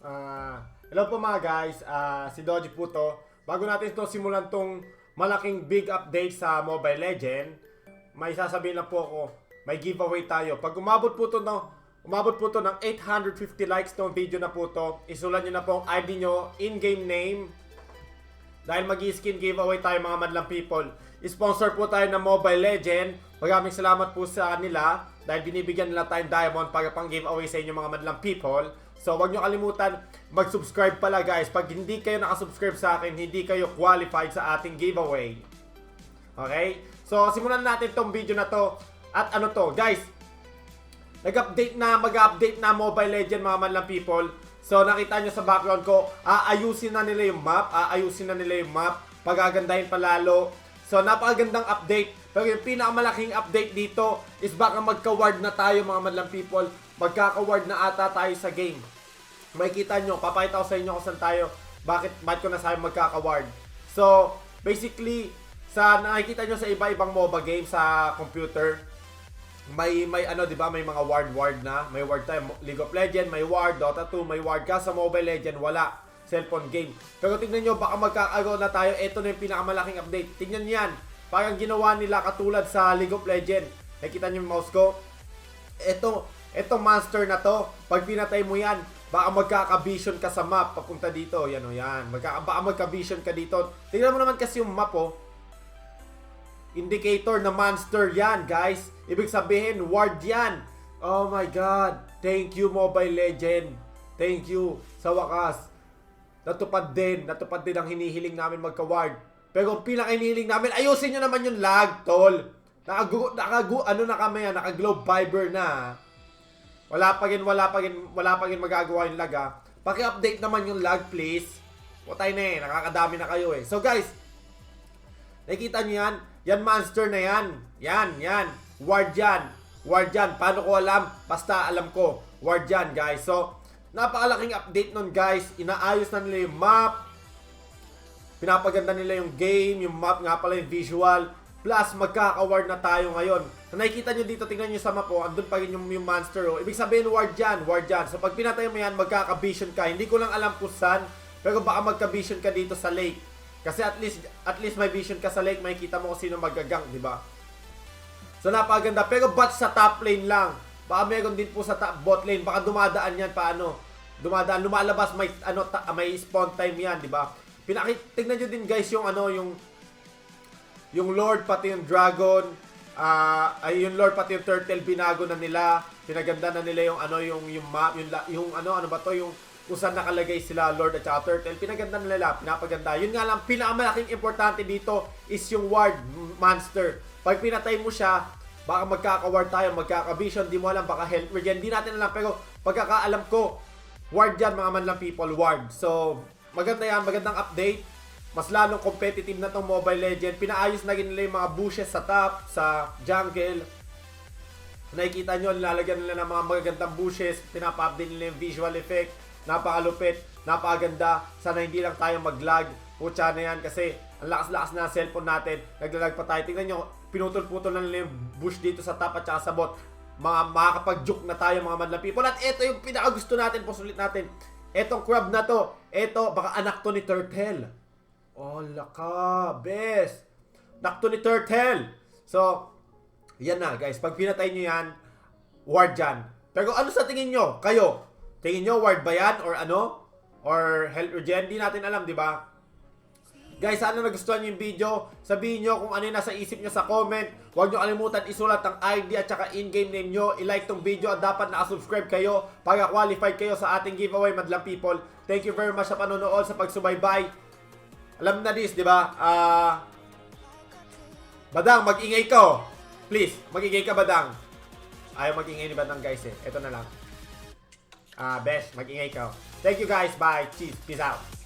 Ah, hello po mga guys, Ah, si Doji po to. Bago natin to simulan tong malaking big update sa Mobile Legend, may sasabihin lang po ako, may giveaway tayo. Pag umabot po to no, umabot po to ng 850 likes tong video na po to, isulat nyo na po ang ID nyo, in-game name, dahil mag skin giveaway tayo mga madlang people. Sponsor po tayo ng Mobile Legend. Maraming salamat po sa nila dahil binibigyan nila tayong diamond para pang giveaway sa inyo mga madlang people. So wag nyo kalimutan mag-subscribe pala guys. Pag hindi kayo nakasubscribe sa akin, hindi kayo qualified sa ating giveaway. Okay? So simulan natin tong video na to. At ano to, guys, nag-update na, mag-update na Mobile Legend mga manlang people. So nakita nyo sa background ko, aayusin na nila yung map, aayusin na nila yung map, pagagandahin pa lalo. So napakagandang update. Pero yung pinakamalaking update dito is baka magka-ward na tayo mga manlang people. Magkaka-ward na ata tayo sa game. Makikita nyo, papakita ko sa inyo kung saan tayo, bakit, bakit ko nasabi magkaka-ward. So, basically, sa nakikita nyo sa iba-ibang MOBA game sa computer, may may ano 'di ba? May mga ward ward na. May ward tayo. League of Legend may ward Dota 2 may ward. Ka sa Mobile Legend wala. Cellphone game. Pero tingnan nyo baka magkakaroon na tayo. Ito na yung pinakamalaking update. Tingnan niyo parang ginawa nila katulad sa League of Legend nakita niyo yung mouse ko? Ito etong monster na to. Pag pinatay mo yan baka magkaka-vision ka sa map papunta dito. Yan o yan. Magkaka baka magka-vision ka dito. Tingnan mo naman kasi yung map oh indicator na monster yan, guys. Ibig sabihin, ward yan. Oh my God. Thank you, Mobile Legend. Thank you. Sa wakas, natupad din. Natupad din ang hinihiling namin magka-ward. Pero ang pinaka-hinihiling namin, ayusin nyo naman yung lag, tol. Nakagu, nakagu, ano na kami yan, naka-globe fiber na. Wala pa rin, wala pa rin, wala pa rin magagawa yung lag, ha. Paki-update naman yung lag, please. Putay na eh, nakakadami na kayo eh. So guys, Nakikita niyo yan? Yan monster na yan. Yan, yan. Ward yan. Ward yan. Paano ko alam? Basta alam ko. Ward yan, guys. So, napakalaking update nun, guys. Inaayos na nila yung map. Pinapaganda nila yung game, yung map nga pala yung visual. Plus, magkaka-ward na tayo ngayon. So, nakikita nyo dito, tingnan nyo sa map, oh, andun pa rin yung, yung monster. Oh. Ibig sabihin, ward yan, ward yan. So, pag pinatay mo yan, magkaka-vision ka. Hindi ko lang alam kung saan, pero baka magka-vision ka dito sa lake. Kasi at least at least may vision ka sa lake, makikita mo kung sino magagang, di ba? So napakaganda. Pero but sa top lane lang. Baka meron din po sa top bot lane. Baka dumadaan yan paano? Dumadaan, lumalabas may ano ta, may spawn time yan, di ba? Pinakit tingnan niyo din guys yung ano yung yung Lord pati yung Dragon ah ay yung Lord pati yung Turtle binago na nila. Pinaganda na nila yung ano yung yung map, yung, yung ano ano ba to yung kung saan nakalagay sila Lord at saka Turtle. Pinaganda na nila, pinapaganda. Yun nga lang, pinakamalaking importante dito is yung ward monster. Pag pinatay mo siya, baka magkaka-ward tayo, magkaka-vision, di mo alam, baka health regen, di natin alam. Pero pagkakaalam ko, ward yan mga manlang people, ward. So, maganda yan, magandang update. Mas lalong competitive na tong Mobile Legend. Pinaayos na rin nila yung mga bushes sa top, sa jungle. Nakikita nyo, nilalagyan nila ng mga magagandang bushes. Pinapa-update nila yung visual effect. Napakalupit, napakaganda. Sana hindi lang tayo mag-lag. Pucha na yan kasi ang lakas-lakas na cellphone natin. Naglalag pa tayo. Tingnan nyo, pinutol-putol na nila yung bush dito sa top at saka sa bot. Mga makakapag-juke na tayo mga madlang people. At ito yung pinakagusto natin, pusulit natin. Etong crab na to, ito, baka anak to ni Turtle. Oh, laka, best. Anak to ni Turtle. So, yan na guys, pag pinatay nyo yan, ward yan. Pero ano sa tingin nyo? Kayo, tingin nyo ward ba yan? Or ano? Or health regen? Di natin alam, di ba? Guys, sana nagustuhan nyo yung video. Sabihin nyo kung ano yung nasa isip nyo sa comment. Huwag nyo kalimutan isulat ang ID at saka in-game name nyo. I-like tong video at dapat nakasubscribe kayo para qualified kayo sa ating giveaway, madlang people. Thank you very much sa panonood, sa pagsubaybay. Alam na this, di ba? Ah... Badang, mag-ingay ka. oh. Please, mag-ingay ka, Badang. Ayaw mag-ingay ni Badang, guys, eh. Ito na lang. Ah, best, mag-ingay. Thank you, guys. Bye. Cheers. Peace out.